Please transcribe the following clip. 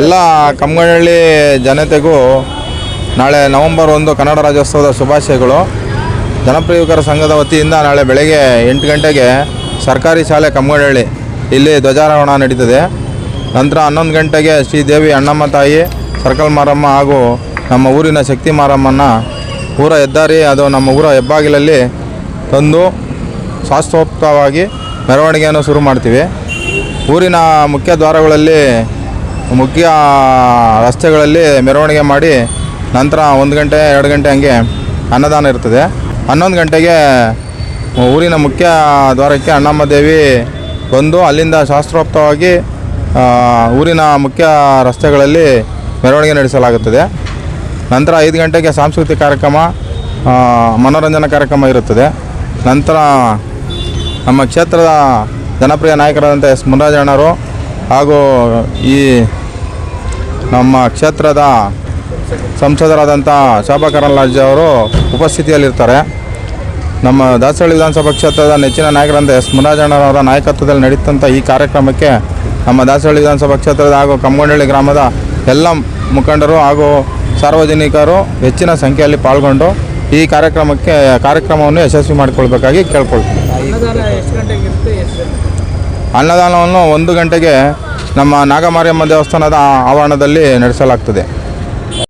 ಎಲ್ಲ ಕಮ್ಮನಹಳ್ಳಿ ಜನತೆಗೂ ನಾಳೆ ನವೆಂಬರ್ ಒಂದು ಕನ್ನಡ ರಾಜ್ಯೋತ್ಸವದ ಶುಭಾಶಯಗಳು. ಜನಪ್ರಿಯ ಯುವಕರ ಸಂಘದ ವತಿಯಿಂದ ನಾಳೆ ಬೆಳಗ್ಗೆ ಎಂಟು ಗಂಟೆಗೆ ಸರ್ಕಾರಿ ಶಾಲೆ ಕಮ್ಮನಹಳ್ಳಿ ಇಲ್ಲಿ ಧ್ವಜಾರೋಹಣ ನಡೀತದೆ. ನಂತರ ಹನ್ನೊಂದು ಗಂಟೆಗೆ ಶ್ರೀದೇವಿ ಅಣ್ಣಮ್ಮ ತಾಯಿ, ಸರ್ಕಲ್ ಮಾರಮ್ಮ ಹಾಗೂ ನಮ್ಮ ಊರಿನ ಶಕ್ತಿ ಮಾರಮ್ಮನ ಊರ ಹೆದ್ದಾರಿ ಅದು ನಮ್ಮ ಊರ ಹೆಬ್ಬಾಗಿಲಲ್ಲಿ ತಂದು ಶಾಸ್ತ್ರೋಕ್ತವಾಗಿ ಮೆರವಣಿಗೆಯನ್ನು ಶುರು ಮಾಡ್ತೀವಿ. ಊರಿನ ಮುಖ್ಯ ದ್ವಾರಗಳಲ್ಲಿ ಮುಖ್ಯ ರಸ್ತೆಗಳಲ್ಲಿ ಮೆರವಣಿಗೆ ಮಾಡಿ ನಂತರ ಒಂದು ಗಂಟೆ, ಎರಡು ಗಂಟೆ ಹಂಗೆ ಅನ್ನದಾನ ಇರ್ತದೆ. ಹನ್ನೊಂದು ಗಂಟೆಗೆ ಊರಿನ ಮುಖ್ಯ ದ್ವಾರಕ್ಕೆ ಅಣ್ಣಮ್ಮ ದೇವಿ ಬಂದು ಅಲ್ಲಿಂದ ಶಾಸ್ತ್ರೋಕ್ತವಾಗಿ ಊರಿನ ಮುಖ್ಯ ರಸ್ತೆಗಳಲ್ಲಿ ಮೆರವಣಿಗೆ ನಡೆಸಲಾಗುತ್ತದೆ. ನಂತರ ಐದು ಗಂಟೆಗೆ ಸಾಂಸ್ಕೃತಿಕ ಕಾರ್ಯಕ್ರಮ ಮನೋರಂಜನಾ ಕಾರ್ಯಕ್ರಮ ಇರುತ್ತದೆ. ನಂತರ ನಮ್ಮ ಕ್ಷೇತ್ರದ ಜನಪ್ರಿಯ ನಾಯಕರಾದಂಥ ಎಸ್. ಮುನರಾಜಣ್ಣರು ಹಾಗೂ ಈ ನಮ್ಮ ಕ್ಷೇತ್ರದ ಸಂಸದರಾದಂಥ ಶೋಭಾ ಕರಂದ್ಲಾಜೆ ಅವರು ಉಪಸ್ಥಿತಿಯಲ್ಲಿರ್ತಾರೆ. ನಮ್ಮ ದಾಸಹಳ್ಳಿ ವಿಧಾನಸಭಾ ಕ್ಷೇತ್ರದ ನೆಚ್ಚಿನ ನಾಯಕರಂತ ಎಸ್ ಮುರಾಜಣ್ಣನವರ ನಾಯಕತ್ವದಲ್ಲಿ ನಡೀತಂಥ ಈ ಕಾರ್ಯಕ್ರಮಕ್ಕೆ ನಮ್ಮ ದಾಸಹಳ್ಳಿ ವಿಧಾನಸಭಾ ಕ್ಷೇತ್ರದ ಹಾಗೂ ಕಂಗೊಂಡಳ್ಳಿ ಗ್ರಾಮದ ಎಲ್ಲ ಮುಖಂಡರು ಹಾಗೂ ಸಾರ್ವಜನಿಕರು ಹೆಚ್ಚಿನ ಸಂಖ್ಯೆಯಲ್ಲಿ ಪಾಲ್ಗೊಂಡು ಈ ಕಾರ್ಯಕ್ರಮಕ್ಕೆ ಕಾರ್ಯಕ್ರಮವನ್ನು ಯಶಸ್ವಿ ಮಾಡಿಕೊಳ್ಬೇಕಾಗಿ ಕೇಳ್ಕೊಳ್ತೀನಿ ಗಂಟೆಗೆ? ಅನ್ನದಾನವನ್ನು ಒಂದು ಗಂಟೆಗೆ ನಮ್ಮ ನಾಗಮಾರಿಯಮ್ಮ ದೇವಸ್ಥಾನದ ಆವರಣದಲ್ಲಿ ನಡೆಸಲಾಗ್ತದೆ.